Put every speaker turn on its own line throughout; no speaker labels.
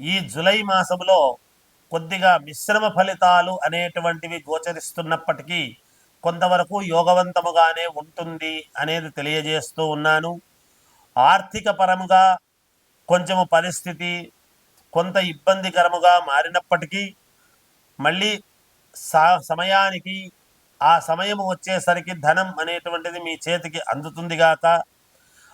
ఈ జులై మాసంలో కొద్దిగా మిశ్రమ ఫలితాలు అనేటువంటివి గోచరిస్తున్నప్పటికీ కొంతవరకు యోగవంతముగానే ఉంటుంది అనేది తెలియజేస్తూ ఉన్నాను. ఆర్థిక పరముగా కొంచెము పరిస్థితి కొంత ఇబ్బందికరముగా మారినప్పటికీ మళ్ళీ సా సమయానికి ఆ సమయం వచ్చేసరికి ధనం అనేటువంటిది మీ చేతికి అందుతుంది గాక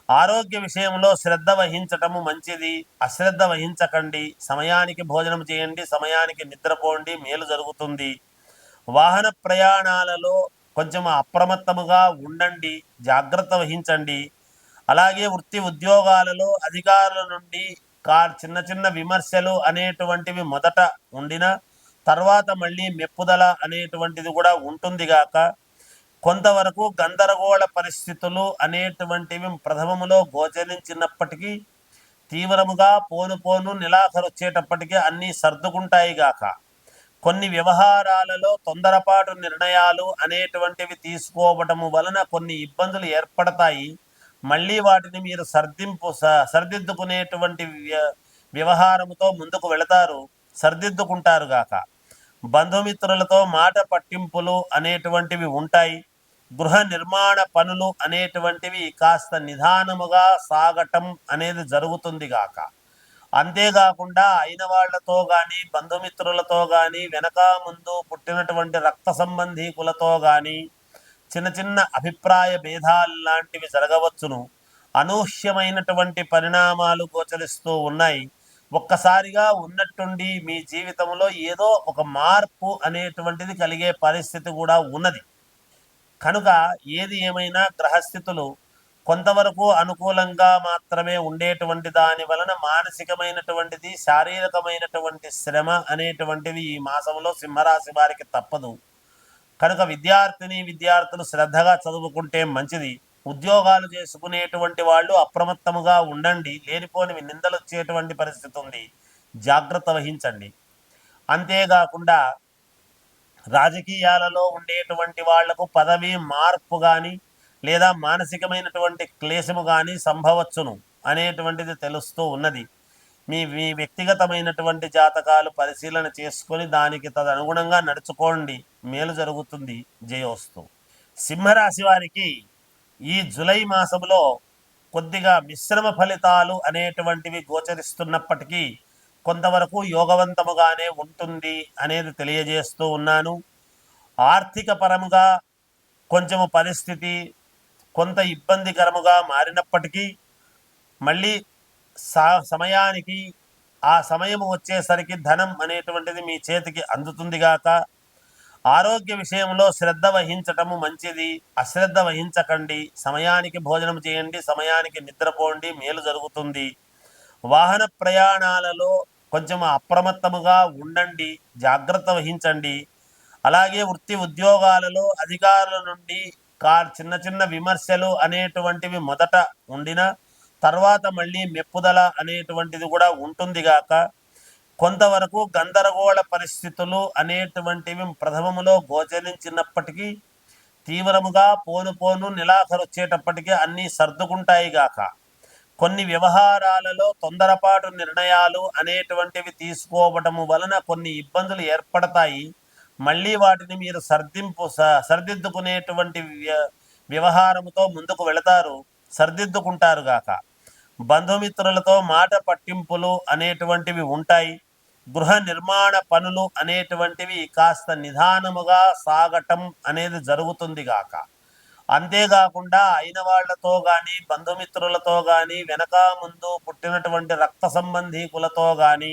ఆరోగ్య విషయంలో శ్రద్ధ వహించటము మంచిది. అశ్రద్ధ వహించకండి. సమయానికి భోజనం చేయండి. సమయానికి నిద్రపోండి. మేలు జరుగుతుంది. వాహన ప్రయాణాలలో కొంచెం అప్రమత్తముగా ఉండండి. జాగ్రత్త వహించండి. అలాగే వృత్తి ఉద్యోగాలలో అధికారుల నుండి కా చిన్న చిన్న విమర్శలు అనేటువంటివి మొదట ఉండిన తర్వాత మళ్ళీ మెప్పుదల అనేటువంటిది కూడా ఉంటుంది గాక కొంతవరకు గందరగోళ పరిస్థితులు అనేటువంటివి ప్రథమములో గోచరించినప్పటికీ తీవ్రముగా పోను పోను నెలాఖరు వచ్చేటప్పటికీ అన్నీ సర్దుకుంటాయి గాక. కొన్ని వ్యవహారాలలో తొందరపాటు నిర్ణయాలు అనేటువంటివి తీసుకోవటము వలన కొన్ని ఇబ్బందులు ఏర్పడతాయి. మళ్ళీ వాటిని మీరు సర్దింపు సర్దిద్దుకునేటువంటి వ్యవహారముతో ముందుకు వెళతారు సర్దిద్దుకుంటారు గాక. బంధుమిత్రులతో మాట పట్టింపులు అనేటువంటివి ఉంటాయి. గృహ నిర్మాణ పనులు అనేటువంటివి కాస్త నిదానముగా సాగటం అనేది జరుగుతుంది గాక. అంతేకాకుండా అయిన వాళ్ళతో కానీ బంధుమిత్రులతో కానీ వెనక ముందు పుట్టినటువంటి రక్త సంబంధీకులతో కానీ చిన్న చిన్న అభిప్రాయ భేదాలు లాంటివి జరగవచ్చును. అనూహ్యమైనటువంటి పరిణామాలు గోచరిస్తూ ఉన్నాయి. ఒక్కసారిగా ఉన్నట్టుండి మీ జీవితంలో ఏదో ఒక మార్పు అనేటువంటిది కలిగే పరిస్థితి కూడా ఉన్నది. కనుక ఏది ఏమైనా గ్రహస్థితులు కొంతవరకు అనుకూలంగా మాత్రమే ఉండేటువంటి దాని వలన మానసికమైనటువంటిది శారీరకమైనటువంటి శ్రమ అనేటువంటివి ఈ మాసంలో సింహరాశి వారికి తప్పదు. కనుక విద్యార్థిని విద్యార్థులు శ్రద్ధగా చదువుకుంటే మంచిది. ఉద్యోగాలు చేసుకునేటువంటి వాళ్ళు అప్రమత్తముగా ఉండండి లేనిపోని నిందలు వచ్చేటువంటి పరిస్థితి ఉంది. జాగ్రత్త వహించండి. అంతేకాకుండా రాజకీయాలలో ఉండేటువంటి వాళ్ళకు పదవి మార్పు కానీ లేదా మానసికమైనటువంటి క్లేశము కానీ సంభవచ్చును అనేటువంటిది తెలుస్తూ ఉన్నది. మీ మీ వ్యక్తిగతమైనటువంటి జాతకాలు పరిశీలన చేసుకొని దానికి తదనుగుణంగా నడుచుకోండి. మేలు జరుగుతుంది. జయోస్తు. సింహరాశి వారికి ఈ జులై మాసంలో కొద్దిగా మిశ్రమ ఫలితాలు అనేటువంటివి గోచరిస్తున్నప్పటికీ కొంతవరకు యోగవంతముగానే ఉంటుంది అనేది తెలియజేస్తూ ఉన్నాను. ఆర్థిక పరముగా కొంచెము పరిస్థితి కొంత ఇబ్బందికరముగా మారినప్పటికీ మళ్ళీ సా సమయానికి ఆ సమయం వచ్చేసరికి ధనం అనేటువంటిది మీ చేతికి అందుతుంది గాక ఆరోగ్య విషయంలో శ్రద్ధ వహించటము మంచిది. అశ్రద్ధ వహించకండి. సమయానికి భోజనం చేయండి. సమయానికి నిద్రపోండి. మేలు జరుగుతుంది. వాహన ప్రయాణాలలో కొంచెం అప్రమత్తముగా ఉండండి. జాగ్రత్త వహించండి. అలాగే వృత్తి ఉద్యోగాలలో అధికారుల నుండి కార్ చిన్న చిన్న విమర్శలు అనేటువంటివి మొదట ఉండిన తర్వాత మళ్ళీ మెప్పుదల అనేటువంటిది కూడా ఉంటుంది గాక కొంతవరకు గందరగోళ పరిస్థితులు అనేటువంటివి ప్రథమములో గోచరించినప్పటికీ తీవ్రముగా పోను పోను నెలాఖరు వచ్చేటప్పటికీ అన్నీ సర్దుకుంటాయి గాక. కొన్ని వ్యవహారాలలో తొందరపాటు నిర్ణయాలు అనేటువంటివి తీసుకోవటము వలన కొన్ని ఇబ్బందులు ఏర్పడతాయి. మళ్ళీ వాటిని మీరు సర్దింపు స- వ్య- వ్యవహారముతో ముందుకు వెళతారు సర్దిద్దుకుంటారు గాక. బంధుమిత్రులతో మాట పట్టింపులు అనేటువంటివి ఉంటాయి. గృహ నిర్మాణ పనులు అనేటువంటివి కాస్త నిదానముగా సాగటం అనేది జరుగుతుంది గాక. అంతేకాకుండా అయిన వాళ్ళతో కానీ బంధుమిత్రులతో కానీ వెనక ముందు పుట్టినటువంటి రక్త సంబంధీకులతో కానీ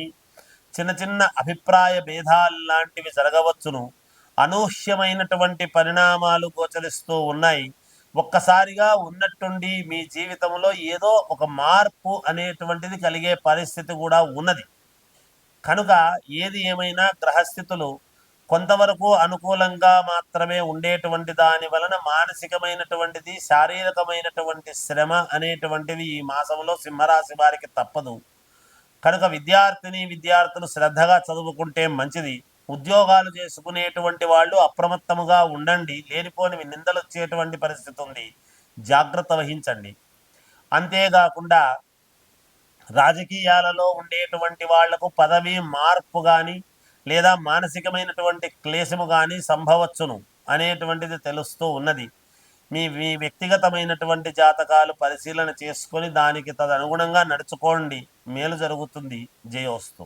చిన్న చిన్న అభిప్రాయ భేదాలు లాంటివి జరగవచ్చును. అనూహ్యమైనటువంటి పరిణామాలు గోచరిస్తూ ఉన్నాయి. ఒక్కసారిగా ఉన్నట్టుండి మీ జీవితంలో ఏదో ఒక మార్పు అనేటువంటిది కలిగే పరిస్థితి కూడా ఉన్నది. కనుక ఏది ఏమైనా గ్రహస్థితులు కొంతవరకు అనుకూలంగా మాత్రమే ఉండేటువంటి దాని వలన మానసికమైనటువంటిది శారీరకమైనటువంటి శ్రమ అనేటువంటిది ఈ మాసంలో సింహరాశి వారికి తప్పదు. కనుక విద్యార్థిని విద్యార్థులు శ్రద్ధగా చదువుకుంటే మంచిది. ఉద్యోగాలు చేసుకునేటువంటి వాళ్ళు అప్రమత్తముగా ఉండండి లేనిపోని నిందలు వచ్చేటువంటి పరిస్థితి ఉంది. జాగ్రత్త వహించండి. అంతేకాకుండా రాజకీయాలలో ఉండేటువంటి వాళ్ళకు పదవి మార్పు కానీ లేదా మానసికమైనటువంటి క్లేశము కానీ సంభవచ్చును అనేటువంటిది తెలుస్తూ ఉన్నది. మీ మీ వ్యక్తిగతమైనటువంటి జాతకాలు పరిశీలన చేసుకొని దానికి తదనుగుణంగా నడుచుకోండి. మేలు జరుగుతుంది. జయోస్తు.